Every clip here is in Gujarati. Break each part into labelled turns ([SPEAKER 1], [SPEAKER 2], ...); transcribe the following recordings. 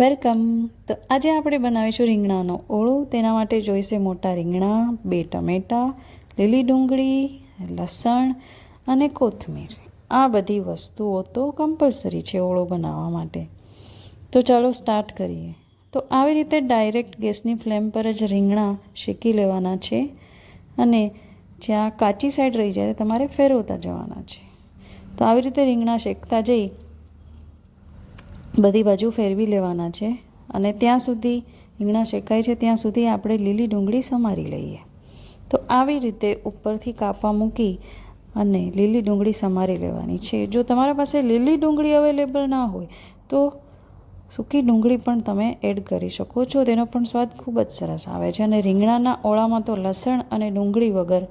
[SPEAKER 1] વેલકમ. તો આજે આપણે બનાવીશું રીંગણાનો ઓળો. તેના માટે જોઈશે મોટા રીંગણા, બે ટમેટાં, લીલી ડુંગળી, લસણ અને કોથમીર. આ બધી વસ્તુઓ તો કમ્પલસરી છે ઓળો બનાવવા માટે. તો ચાલો સ્ટાર્ટ કરીએ. તો આવી રીતે ડાયરેક્ટ ગેસની ફ્લેમ પર જ રીંગણા શેકી લેવાના છે અને જ્યાં કાચી સાઈડ રહી જાય તમારે ફેરવતા જવાના છે. તો આવી રીતે રીંગણા શેકતા જઈ બધી બાજુ ફેરવી લેવાના છે અને ત્યાં સુધી રીંગણા શેકાય છે, ત્યાં સુધી આપણે લીલી ડુંગળી સમારી લઈએ. તો આવી રીતે ઉપરથી કાપા મૂકી અને લીલી ડુંગળી સમારી લેવાની છે. જો તમારા પાસે લીલી ડુંગળી અવેલેબલ ના હોય, તો સૂકી ડુંગળી પણ તમે એડ કરી શકો છો. તેનો પણ સ્વાદ ખૂબ જ સરસ આવે છે અને રીંગણાના ઓળામાં તો લસણ અને ડુંગળી વગર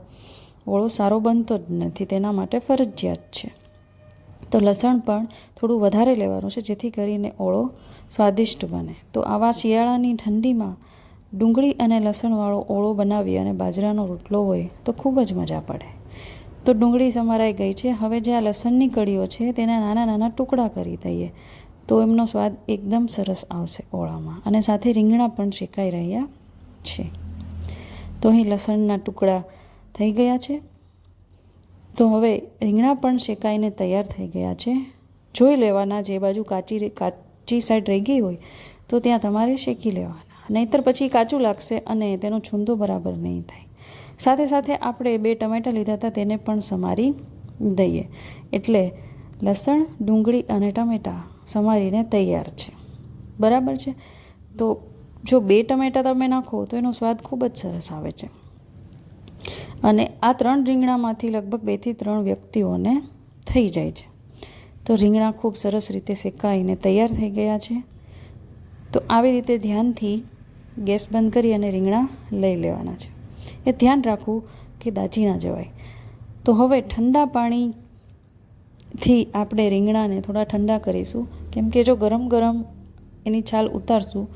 [SPEAKER 1] ઓળો સારો બનતો જ નથી, તેના માટે ફરજિયાત છે. તો લસણ પણ થોડું વધારે લેવાનું છે, જેથી કરીને ઓળો સ્વાદિષ્ટ બને. તો આવા શિયાળાની ઠંડીમાં ડુંગળી અને લસણવાળો ઓળો બનાવી અને બાજરાનો રોટલો હોય તો ખૂબ જ મજા પડે. તો ડુંગળી સમારાઈ ગઈ છે. હવે જે આ લસણની કળીઓ છે, તેના નાના નાના ટુકડા કરી દઈએ. તો એમનો સ્વાદ એકદમ સરસ આવશે ઓળામાં. અને સાથે રીંગણા પણ શેકાઈ રહ્યા છે. તો અહીં લસણના ટુકડા થઈ ગયા છે. તો હવે રીંગણા પણ શેકાઈને તૈયાર થઈ ગયા છે. જોઈ લેવાના, જે બાજુ કાચી કાચી સાઈડ રહી ગઈ હોય, તો ત્યાં તમારે શેકી લેવાના. નહીંતર પછી કાચું લાગશે અને તેનો છૂંદો બરાબર નહીં થાય. સાથે સાથે આપણે બે ટમેટાં લીધા હતા, તેને પણ સમારી દઈએ. એટલે લસણ, ડુંગળી અને ટમેટાં સમારીને તૈયાર છે. બરાબર છે? તો જો બે ટમેટાં તમે નાખો તો એનો સ્વાદ ખૂબ જ સરસ આવે છે. અને આ ત્રણ રીંગણામાંથી લગભગ બેથી ત્રણ વ્યક્તિઓને થઈ જાય છે. તો રીંગણા ખૂબ સરસ રીતે શેકાઈને તૈયાર થઈ ગયા છે. તો આવી રીતે ધ્યાનથી ગેસ બંધ કરી અને રીંગણા લઈ લેવાના છે. એ ધ્યાન રાખવું કે દાજી ના જવાય. તો હવે ઠંડા પાણીથી આપણે રીંગણાને થોડા ઠંડા કરીશું. કેમ કે જો ગરમ ગરમ એની છાલ ઉતારશું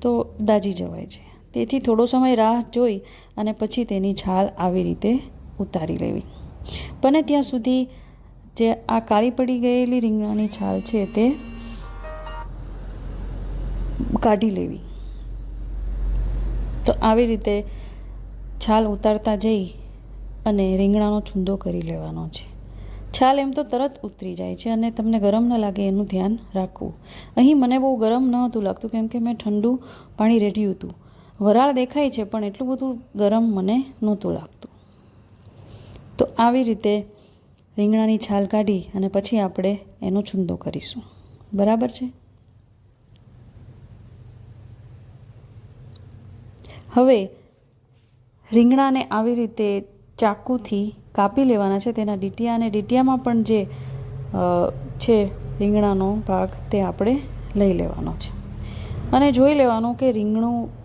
[SPEAKER 1] તો દાજી જવાય છે. તેથી થોડો સમય રાહ જોઈ અને પછી તેની છાલ આવી રીતે ઉતારી લેવી. બને ત્યાં સુધી જે આ કાળી પડી ગયેલી રીંગણાની છાલ છે તે કાઢી લેવી. તો આવી રીતે છાલ ઉતારતા જઈ અને રીંગણાનો છૂંદો કરી લેવાનો છે. છાલ એમ તો તરત ઉતરી જાય છે અને તમને ગરમ ન લાગે એનું ધ્યાન રાખવું. અહીં મને બહુ ગરમ ન હતું લાગતું કેમ કે મેં ઠંડુ પાણી રેડ્યું હતું. વરાળ દેખાય છે, પણ એટલું બધું ગરમ મને નહોતું લાગતું. તો આવી રીતે રીંગણાની છાલ કાઢી અને પછી આપણે એનો છૂંદો કરીશું. બરાબર છે? હવે રીંગણાને આવી રીતે ચાકુથી કાપી લેવાના છે, તેના ડીટિયા અને ડીટિયામાં પણ જે છે રીંગણાનો ભાગ, તે આપણે લઈ લેવાનો છે. અને જોઈ લેવાનું કે રીંગણું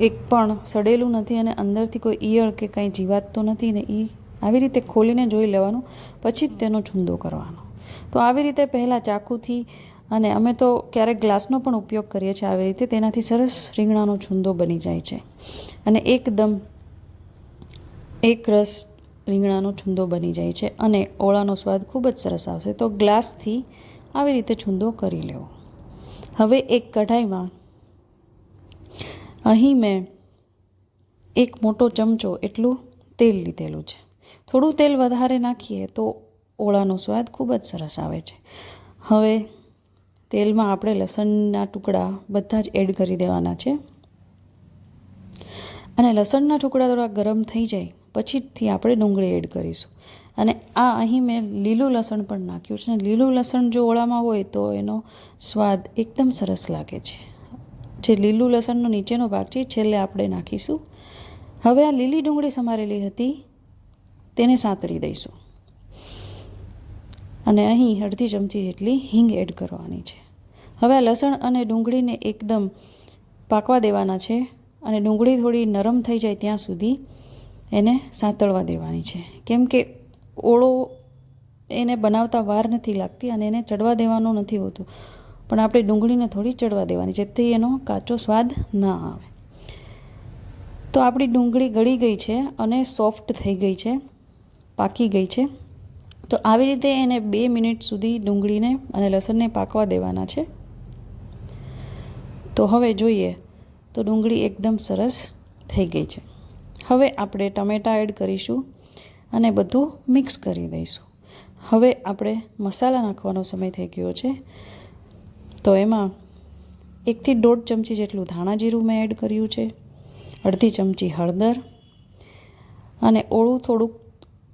[SPEAKER 1] એક પણ સડેલું નથી અને અંદરથી કોઈ ઈયળ કે કંઈ જીવાત તો નથી ને એ આવી રીતે ખોલીને જોઈ લેવાનું, પછી જ તેનો છૂંદો કરવાનો. તો આવી રીતે પહેલાં ચાકુથી અને અમે તો ક્યારેક ગ્લાસનો પણ ઉપયોગ કરીએ છીએ આવી રીતે, તેનાથી સરસ રીંગણાનો છૂંદો બની જાય છે. અને એકદમ એક રસ રીંગણાનો છૂંદો બની જાય છે અને ઓળાનો સ્વાદ ખૂબ જ સરસ આવશે. તો ગ્લાસથી આવી રીતે છૂંદો કરી લેવો. હવે એક કઢાઈમાં અહીં મેં એક મોટો ચમચો એટલું તેલ લીધેલું છે. થોડું તેલ વધારે નાખીએ તો ઓળાનો સ્વાદ ખૂબ જ સરસ આવે છે. હવે તેલમાં આપણે લસણના ટુકડા બધા જ એડ કરી દેવાના છે. અને લસણના ટુકડા થોડા ગરમ થઈ જાય પછીથી આપણે ડુંગળી એડ કરીશું. અને આ અહીં મેં લીલું લસણ પણ નાખ્યું છે. લીલું લસણ જો ઓળામાં હોય તો એનો સ્વાદ એકદમ સરસ લાગે છે. જે લીલું લસણનો નીચેનો ભાગ છે છેલ્લે આપણે નાખીશું. હવે આ લીલી ડુંગળી સમારેલી હતી, તેને સાંતળી દઈશું. અને અહીં અડધી ચમચી જેટલી હિંગ એડ કરવાની છે. હવે આ લસણ અને ડુંગળીને એકદમ પાકવા દેવાના છે અને ડુંગળી થોડી નરમ થઈ જાય ત્યાં સુધી એને સાંતળવા દેવાની છે. કેમ કે ઓળો એને બનાવતા વાર નથી લાગતી અને એને ચડવા દેવાનો નથી હોતું. પણ આપણે ડુંગળીને થોડી ચડવા દેવાની, જેથી એનો કાચો સ્વાદ ના આવે. તો આપણી ડુંગળી ગળી ગઈ છે અને સોફ્ટ થઈ ગઈ છે, પાકી ગઈ છે. તો આવી રીતે એને બે મિનિટ સુધી ડુંગળીને અને લસણને પાકવા દેવાના છે. તો હવે જોઈએ, તો ડુંગળી એકદમ સરસ થઈ ગઈ છે. હવે આપણે ટમેટાં એડ કરીશું અને બધું મિક્સ કરી દઈશું. હવે આપણે મસાલા નાખવાનો સમય થઈ ગયો છે. તો એમાં એકથી દોઢ ચમચી જેટલું ધાણા જીરું મેં એડ કર્યું છે, અડધી ચમચી હળદર અને ઓળું થોડુંક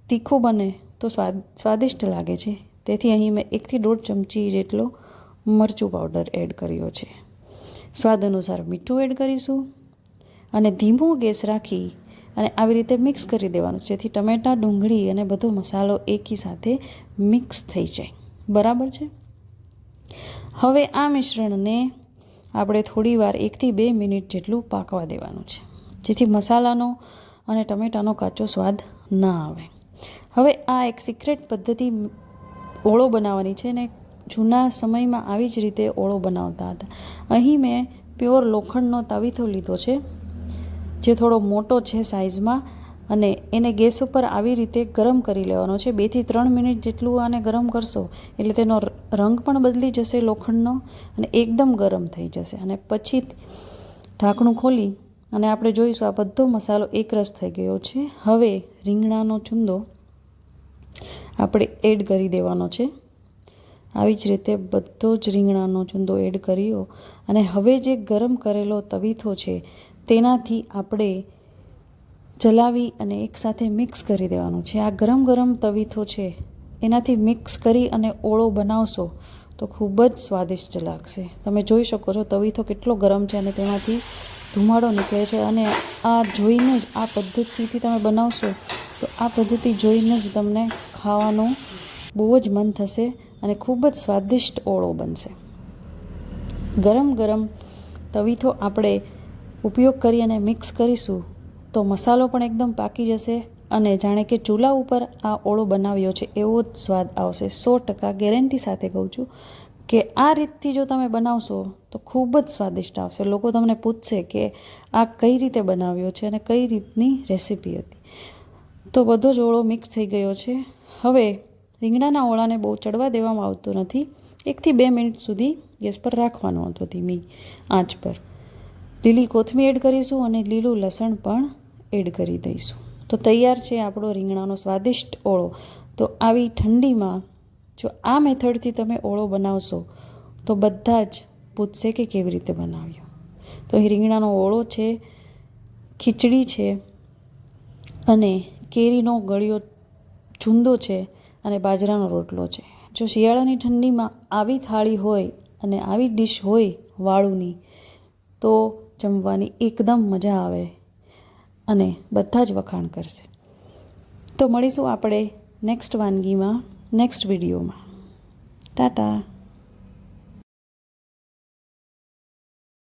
[SPEAKER 1] તીખું બને તો સ્વાદ, સ્વાદિષ્ટ લાગે છે. તેથી અહીં મેં એકથી દોઢ ચમચી જેટલો મરચું પાવડર એડ કર્યો છે. સ્વાદ અનુસાર મીઠું એડ કરીશું અને ધીમો ગેસ રાખી અને આવી રીતે મિક્સ કરી દેવાનું જેથી ટમેટાં, ડુંગળી અને બધો મસાલો એકી સાથે મિક્સ થઈ જાય. બરાબર છે? હવે આ મિશ્રણને આપણે થોડીવાર એકથી બે મિનિટ જેટલું પાકવા દેવાનું છે, જેથી મસાલાનો અને ટમેટાનો કાચો સ્વાદ ના આવે. હવે આ એક સિક્રેટ પદ્ધતિ ઓળો બનાવવાની છે ને જૂના સમયમાં આવી જ રીતે ઓળો બનાવતા હતા. અહીં મેં પ્યોર લોખંડનો તાવીથો લીધો છે, જે થોડો મોટો છે સાઇઝમાં અને એને ગેસ ઉપર આવી રીતે ગરમ કરી લેવાનો છે. બેથી ત્રણ મિનિટ જેટલું આને ગરમ કરશો એટલે તેનો રંગ પણ બદલી જશે લોખંડનો અને એકદમ ગરમ થઈ જશે. અને પછી ઢાંકણું ખોલી અને આપણે જોઈશું આ બધો મસાલો એકરસ થઈ ગયો છે. હવે રીંગણાનો ચૂંદો આપણે એડ કરી દેવાનો છે. આવી જ રીતે બધો જ રીંગણાનો ચૂંદો એડ કર્યો. અને હવે જે ગરમ કરેલો તવીથો છે, તેનાથી આપણે જલાવી અને એકસાથે મિક્સ કરી દેવાનું. છે આ ગરમ ગરમ તવીથો છે, એનાથી મિક્સ કરી અને ઓળો બનાવશો, તો ખૂબ જ સ્વાદિષ્ટ લાગશે. તમે જોઈ શકો છો તવીથો કેટલો ગરમ છે અને તેમાંથી ધુમાડો નીકળે છે અને આ જોઈને જ, આ પદ્ધતિથી તમે બનાવશો, તો આ પદ્ધતિ જોઈને જ તમને ખાવાનું બહુ જ મન થશે અને ખૂબ જ સ્વાદિષ્ટ ઓળો બનશે. ગરમ ગરમ તવીથો આપણે ઉપયોગ કરી અને મિક્સ કરીશું. તો મસાલો પણ એકદમ પાકી જશે અને જાણે કે ચૂલા ઉપર આ ઓળો બનાવ્યો છે એવો જ સ્વાદ આવશે. સો ટકા ગેરંટી સાથે કહું છું કે આ રીતથી જો તમે બનાવશો તો ખૂબ જ સ્વાદિષ્ટ આવશે. લોકો તમને પૂછશે કે આ કઈ રીતે બનાવ્યો છે અને કઈ રીતની રેસીપી હતી. તો બધો જ ઓળો મિક્સ થઈ ગયો છે. હવે રીંગણાના ઓળાને બહુ ચડવા દેવામાં આવતો નથી. એકથી બે મિનિટ સુધી ગેસ પર રાખવાનો હતો ધીમી આંચ પર. લીલી કોથમીર એડ કરીશું અને લીલું લસણ પણ એડ કરી દઈશું. તો તૈયાર છે આપણો રીંગણાનો સ્વાદિષ્ટ ઓળો. તો આવી ઠંડીમાં જો આ મેથડથી તમે ઓળો બનાવશો, તો બધા જ પૂછશે કે કેવી રીતે બનાવ્યો. તો અહીં રીંગણાનો ઓળો છે, ખીચડી છે અને કેરીનો ગળ્યો ચૂંદો છે અને બાજરાનો રોટલો છે. જો શિયાળાની ઠંડીમાં આવી થાળી હોય અને આવી ડીશ હોય વાળુની, તો જમવાની એકદમ મજા આવે. અને બધા જ વખાણ કરશે. તો મળીશું આપણે નેક્સ્ટ વાનગીમાં નેક્સ્ટ વિડીયોમાં ટાટા.